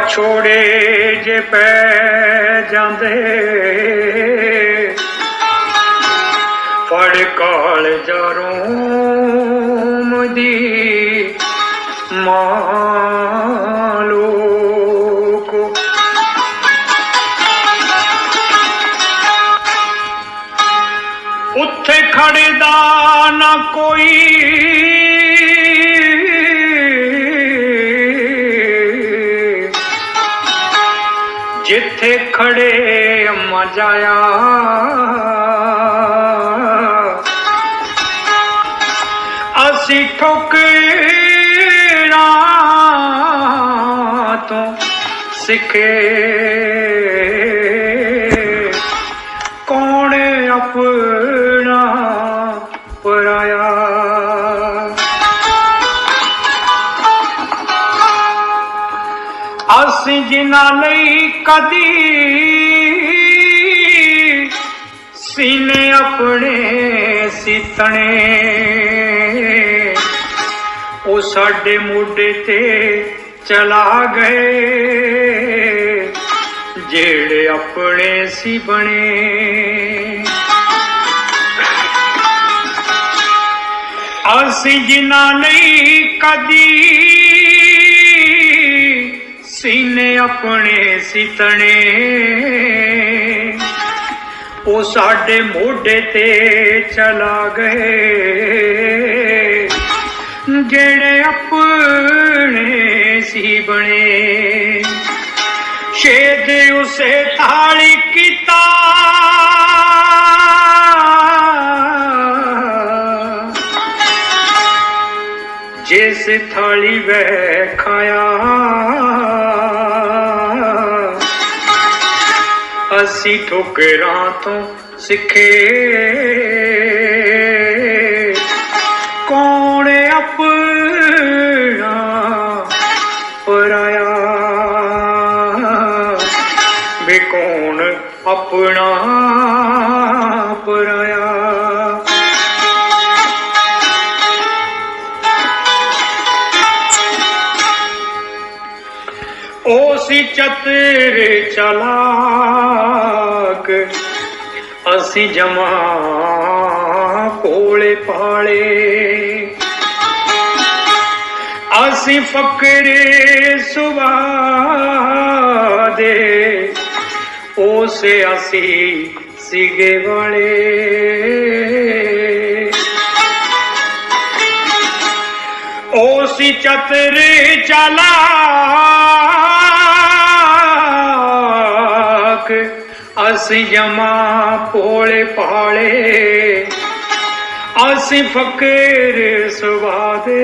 ਬਛੋੜੇ ਜੇ ਪੈ ਜਾਂਦੇ ਫੜ ਕਾਲ ਜਰੋਂ ਦੀ ਮਾਂ ਲੋਕ ਉੱਥੇ ਖੜਦਾ ਨਾ ਕੋਈ ਇੱਥੇ ਖੜੇ ਅੰਮਾ ਜਾਇਆ। ਅਸੀਂ ਠੋਕਰਾਂ ਤੋਂ ਸਿੱਖੇ। ਅਸੀਂ ਜਿਨ੍ਹਾਂ ਲਈ ਕਦੀ ਸੀਨੇ ਆਪਣੇ ਸਿੱਤਣੇ। ਉਹ ਸਾਡੇ ਮੋਢੇ ਤੇ ਚਲਾ ਗਏ, ਜਿਹੜੇ ਆਪਣੇ ਸੀ ਬਣੇ। ਅਸੀਂ ਜਿਨ੍ਹਾਂ ਲਈ ਕਦੀ ਸੀਨੇ ਆਪਣੇ ਸਿਤਣੇ। ਉਹ ਸਾਡੇ ਮੋਢੇ ਤੇ ਚਲਾ ਗਏ। ਜਿਹੜੇ ਆਪਣੇ ਸੀ ਬਣੇ। ਸ਼ੇਦ ਉਸੇ ਥਾਲੀ ਕੀਤਾ ਜਿਸ ਥਾਲੀ ਵੈ ਖਾਇਆ। ਅਸੀਂ ਠੋਕਰਾਂ ਤੋਂ ਸਿੱਖੇ। ਕੌਣ ਆਪਣਾ ਪਰਾਇਆ? ਵੇ ਕੌਣ ਆਪਣਾ ਚਤਰ ਚਲਾਕ। ਅਸੀਂ ਜਮਾ ਕੋਲੇ ਪਾਲੇ। ਅਸੀਂ ਫਕਰੇ ਸੁਵਾਦੇ। ਉਸੇ ਅਸੀਂ ਸਿਗੇ ਵਾਲੇ। ਚਤਰੇ ਚਲਾ ਚਲਾਕ ਅਸੀਂ ਜਮਾ ਪੋਲੇ ਪਾਲੇ ਅਸੀਂ ਫਕਰ ਸੁਵਾਦੇ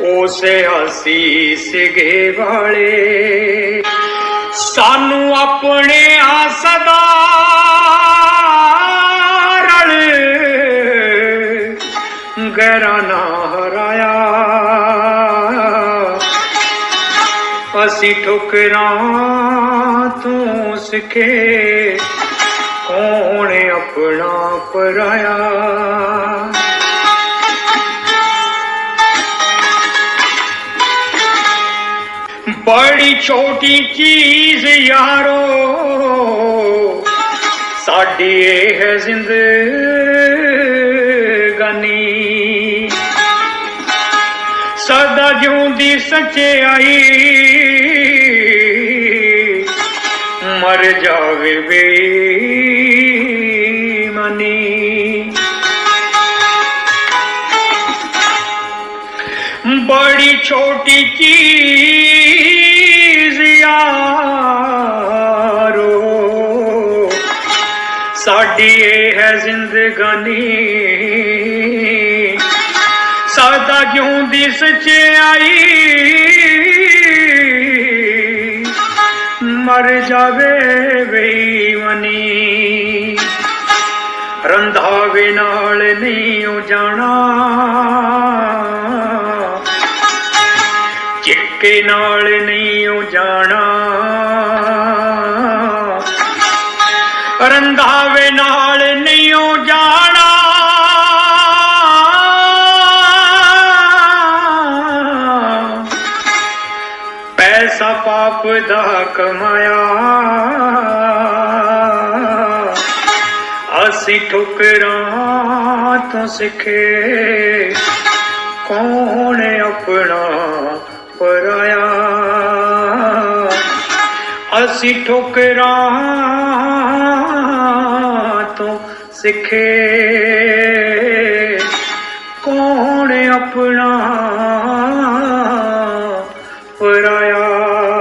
ਉਸੇ ਅਸੀਂ ਸਿਗੇ ਵਾਲੇ। ਸਾਨੂੰ ਆਪਣੇ ਆਸਦਾ ਰਲ ਅਸੀਂ ਠੋਕਰਾਂ ਤੂੰ ਸਿੱਖੇ। ਕੌਣ ਆਪਣਾ ਪਰਾਇਆ? ਬੜੀ ਛੋਟੀ ਚੀਜ਼ ਯਾਰੋ, ਸਾਡੀ ਇਹ ਹੈ ਜ਼ਿੰਦਗਾਨੀ। ਸਦਾ ਜਿਉਂਦੀ ਸੱਚਾਈ ਮਰ ਜਾਵੇ ਬੇਈਮਾਨੀ। ਬੜੀ ਛੋਟੀ ਚੀਜ਼ ਯਾਰੋ। ਸਾਡੀ ਇਹ ਹੈ ਜ਼ਿੰਦਗਾਨੀ। ਸਦਾ ਜਿਉਂਦੀ ਸਚਾਈ ਮਰ ਜਾਵੇ ਬੇਈਮਾਨੀ ਰੰਧਾਵੇ ਨਾਲ ਨਹੀਂ ਉਹ ਜਾਣਾ। ਚਿੱਕੇ ਨਾਲ ਨਹੀਂ ਉਹ ਜਾਣਾ। ਰੰਧਾਵੇ ਪੈਸਾ ਪਾਪ ਦਾ ਕਮਾਇਆ। ਅਸੀਂ ਠੁਕਰਾਂ ਤੋਂ ਸਿੱਖੇ। ਕੌਣ ਆਪਣਾ ਪਰਾਇਆ? ਅਸੀਂ ਠੁਕਰਾਂ ਤੋਂ ਸਿੱਖੇ। ਕੌਣ ਆਪਣਾ ਪਰਾਇਆ